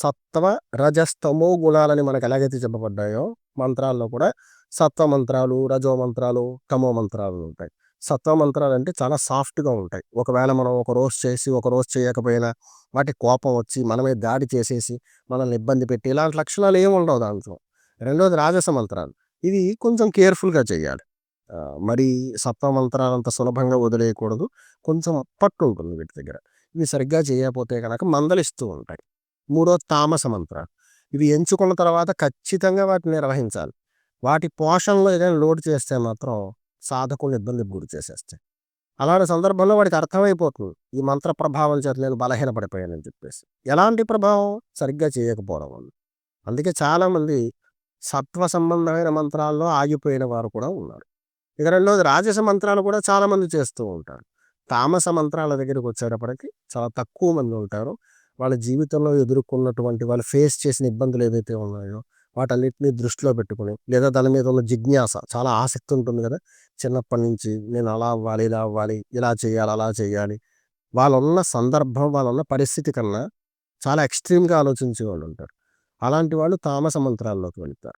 సత్వ రజస్తమో గుణాలని మనకు ఎలాగైతే చెప్పబడ్డాయో మంత్రాల్లో కూడా సత్వ మంత్రాలు రజో మంత్రాలు తమో మంత్రాలు ఉంటాయి. సత్వ మంత్రాలు అంటే చాలా సాఫ్ట్గా ఉంటాయి. ఒకవేళ మనం ఒక రోజు చేసి ఒక రోజు చేయకపోయినా వాటి కోపం వచ్చి మనమే దాడి చేసేసి మనల్ని ఇబ్బంది పెట్టి ఇలాంటి లక్షణాలు ఏమి ఉండవు దాంట్లో. రెండోది రాజస మంత్రాలు. ఇది కొంచెం కేర్ఫుల్గా చేయాలి. మరి సత్వ మంత్రాలు అంత సులభంగా వదిలేయకూడదు. కొంచెం పట్టు ఉంటుంది వీటి దగ్గర. ఇవి సరిగ్గా చేయకపోతే కనుక మందలిస్తూ ఉంటాయి. మూడో తామస మంత్రాలు. ఇవి ఎంచుకున్న తర్వాత ఖచ్చితంగా వాటిని నిర్వహించాలి. వాటి పోషణలో ఏదైనా లోడ్ చేస్తే మాత్రం సాధకులు ఇబ్బందికి గురి చేసేస్తాయి. అలాంటి సందర్భంలో వాడికి అర్థమైపోతుంది. ఈ మంత్ర ప్రభావం చేత నేను బలహీనపడిపోయానని చెప్పేసి. ఎలాంటి ప్రభావం? సరిగ్గా చేయకపోవడం వల్ల. అందుకే చాలామంది సత్వ సంబంధమైన మంత్రాల్లో ఆగిపోయిన వారు కూడా ఉన్నారు. ఇక రెండోది రాజస మంత్రాలు కూడా చాలామంది చేస్తూ ఉంటారు. తామస మంత్రాల దగ్గరికి వచ్చేటప్పటికి చాలా తక్కువ మంది ఉంటారు. వాళ్ళ జీవితంలో ఎదుర్కొన్నటువంటి వాళ్ళు ఫేస్ చేసిన ఇబ్బందులు ఏదైతే ఉన్నాయో వాటన్నిటిని దృష్టిలో పెట్టుకుని లేదా దాని మీద ఉన్న జిజ్ఞాస చాలా ఆసక్తి ఉంటుంది కదా. చిన్నప్పటి నుంచి నేను అలా అవ్వాలి ఇలా అవ్వాలి ఇలా చేయాలి అలా చేయాలి వాళ్ళున్న సందర్భం వాళ్ళున్న పరిస్థితి కన్నా చాలా ఎక్స్ట్రీమ్గా ఆలోచించే వాళ్ళు ఉంటారు. అలాంటి వాళ్ళు తామస మంత్రాల్లోకి వెళ్తారు.